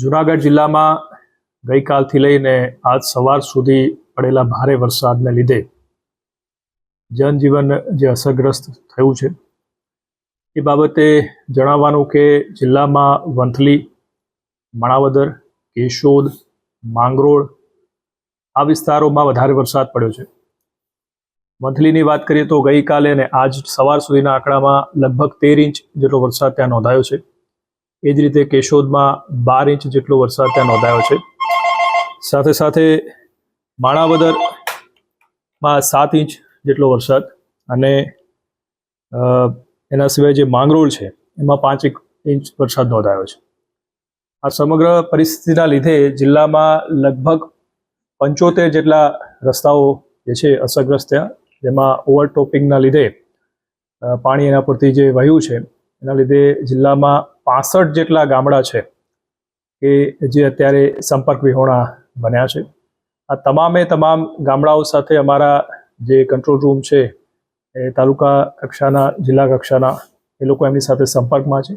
જુનાગઢ જિલ્લામાં ગઈકાલથી લઈને આજ સવાર સુધી પડેલા ભારે વરસાદને લીધે જનજીવન જે અસરગ્રસ્ત થયું છે, એ બાબતે જણાવવાનું કે જિલ્લામાં વંથલી, માણાવદર, કેશોદ, માંગરોળ આ વિસ્તારોમાં વધારે વરસાદ પડ્યો છે. વંથલીની વાત કરીએ તો ગઈકાલે અને આજ સવાર સુધીના આંકડામાં લગભગ તેર ઇંચ જેટલો વરસાદ ત્યાં નોંધાયો છે. એ જ રીતે કેશોદમાં બાર ઇંચ જેટલો વરસાદ ત્યાં નોંધાયો છે. સાથે સાથે માણાવદરમાં સાત ઇંચ જેટલો વરસાદ અને એના સિવાય જે માંગરોળ છે, એમાં પાંચ ઇંચ વરસાદ નોંધાયો છે. આ સમગ્ર પરિસ્થિતિના લીધે જિલ્લામાં લગભગ પંચોતેર જેટલા રસ્તાઓ જે છે અસરગ્રસ્ત થયા, જેમાં ઓવરટોપિંગના લીધે પાણી એના પરથી જે વહ્યું છે, એના લીધે જિલ્લામાં પાસઠ જેટલા ગામડા છે કે જે અત્યારે સંપર્ક વિહોણા બન્યા છે. આ તમામે તમામ ગામડાઓ સાથે અમારા જે કંટ્રોલ રૂમ છે એ તાલુકા કક્ષાના, જિલ્લા કક્ષાના એ લોકો એમની સાથે સંપર્કમાં છે.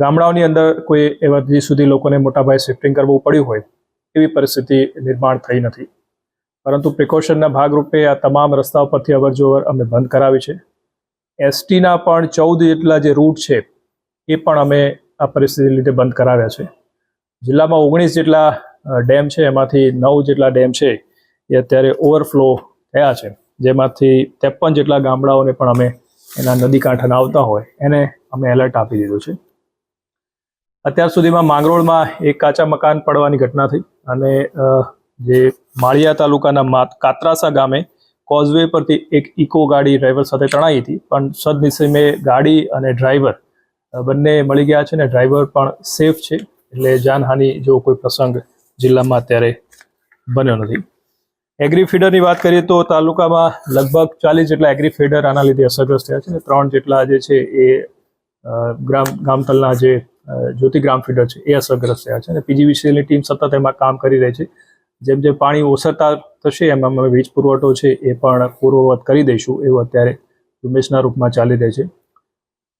ગામડાઓની અંદર કોઈ એવા હજી સુધી લોકોને મોટાભાઈ શિફ્ટિંગ કરવું પડ્યું હોય એવી પરિસ્થિતિ નિર્માણ થઈ નથી. પરંતુ પ્રિકોશનના ભાગરૂપે આ તમામ રસ્તાઓ પરથી અવરજવર અમે બંધ કરાવી છે. એસટીના પણ ચૌદ જેટલા જે રૂટ છે એ પણ અમે આ પરિસ્થિતિ લીધે બંધ કરાવ્યા છે. જિલ્લામાં ઓગણીસ જેટલા ડેમ છે, એમાંથી નવ જેટલા ડેમ છે, એ અત્યારે ઓવરફ્લો થયા છે. જેમાંથી ત્રેપન જેટલા ગામડાઓને પણ અમે એના નદી કાંઠાના આવતા હોય, એને અમે એલર્ટ આપી દીધું છે. અત્યાર સુધીમાં માંગરોળમાં એક કાચા મકાન પડવાની ઘટના થઈ અને જે માળિયા તાલુકાના કાત્રાસા ગામે કોઝવે પરથી એક ઇકો ગાડી ડ્રાઈવર સાથે તણાઈ હતી, પણ સદનસીબે ગાડી અને ડ્રાઈવર બંને મળી ગયા છે અને ડ્રાઈવર પણ સેફ છે. એટલે જાનહાનિ જેવો કોઈ પ્રસંગ જિલ્લામાં અત્યારે બન્યો નથી. એગ્રી ફીડરની વાત કરીએ તો તાલુકામાં લગભગ ચાલીસ જેટલા એગ્રી ફીડર આના લીધે અસરગ્રસ્ત થયા છે અને ત્રણ જેટલા જે છે એ ગ્રામ, ગામતલના જે જ્યોતિ ગ્રામ ફીડર છે એ અસરગ્રસ્ત થયા છે. અને પીજીવીસીએલની ટીમ સતત એમાં કામ કરી રહી છે. જેમ જેમ પાણી ઓસરતા થશે, એમ અમે વીજ પુરવઠો છે એ પણ પૂર્વવત કરી દઈશું એવું અત્યારે ઝુંબેશના રૂપમાં ચાલી રહી છે.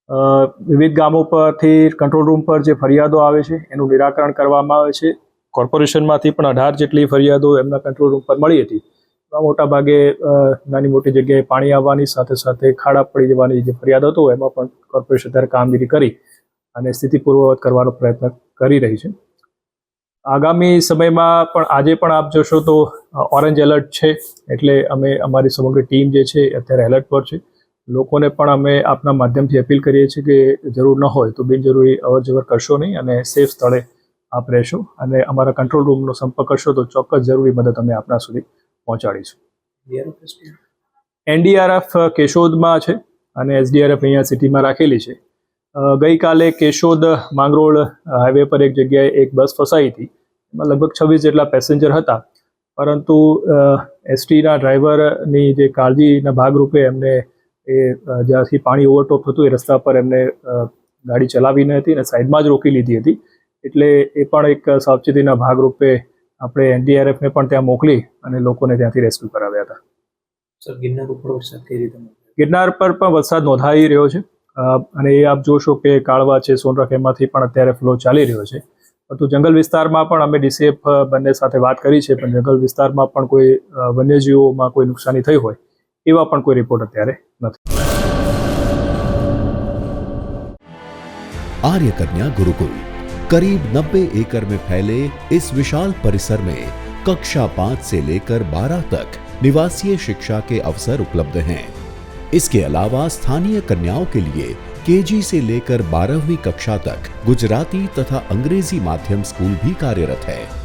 વિવિધ ગામો પરથી કંટ્રોલ રૂમ પર જે ફરિયાદો આવે છે, એનું નિરાકરણ કરવામાં આવે છે. કોર્પોરેશનમાંથી પણ અઢાર જેટલી ફરિયાદો એમના કંટ્રોલ રૂમ પર મળી હતી. મોટા ભાગે નાની મોટી જગ્યાએ પાણી આવવાની, સાથે સાથે ખાડા પડી જવાની જે ફરિયાદ હતો, એમાં પણ કોર્પોરેશન ત્યારે કામગીરી કરી અને સ્થિતિ પૂર્વવત કરવાનો પ્રયત્ન કરી રહી છે. આગામી સમયમાં પણ આજે પણ આપ જોશો તો ઓરેન્જ એલર્ટ છે. એટલે અમે, અમારી સમગ્ર ટીમ જે છે અત્યારે એલર્ટ પર છે. લોકોને પણ અમે આપના માધ્યમથી અપીલ કરીએ છીએ કે જરૂર ન હોય તો બિનજરૂરી અવરજવર કરશો નહીં અને સેફ સ્થળે આપ રહેશો અને અમારા કંટ્રોલ રૂમનો સંપર્ક કરશો તો ચોક્કસ જરૂરી મદદ અમે આપના સુધી પહોંચાડીશું. એનડીઆરએફ કેશોદમાં છે અને એસડીઆરએફ અહીંયા સિટીમાં રાખેલી છે. ગઈકાલે કેશોદ માંગરોળ હાઈવે પર એક જગ્યાએ એક બસ ફસાઈ હતી. એમાં લગભગ છવ્વીસ જેટલા પેસેન્જર હતા. પરંતુ એસટીના ડ્રાઈવરની જે કાળજીના ભાગરૂપે એમને એ જ્યાંથી પાણી ઓવરટોપ થતું એ રસ્તા પર એમને ગાડી ચલાવી ન હતી અને સાઈડમાં જ રોકી લીધી હતી. એટલે એ પણ એક સાવચેતીના ભાગરૂપે આપણે એનડીઆરએફને પણ ત્યાં મોકલી અને લોકોને ત્યાંથી રેસ્ક્યુ કરાવ્યા હતા. સર ગિરનાર ઉપર વરસાદ કઈ રીતે ગિરનાર પર પણ વરસાદ નોંધાઈ રહ્યો છે. અને એ આપ જોશો કે કાળવા છે સોનરખ એમાંથી પણ અત્યારે ફ્લો ચાલી રહ્યો છે. પરંતુ જંગલ વિસ્તારમાં પણ અમે ડીસીએફ બંને સાથે વાત કરી છે પણ જંગલ વિસ્તારમાં પણ કોઈ વન્યજીવોમાં કોઈ નુકસાની થઈ હોય એવા પણ કોઈ રિપોર્ટ અત્યારે નથી आर्य कन्या गुरुकुल करीब 90 एकड़ में फैले इस विशाल परिसर में कक्षा पाँच से लेकर बारह तक निवासीय शिक्षा के अवसर उपलब्ध हैं इसके अलावा स्थानीय कन्याओं के लिए केजी से लेकर बारहवीं कक्षा तक गुजराती तथा अंग्रेजी माध्यम स्कूल भी कार्यरत है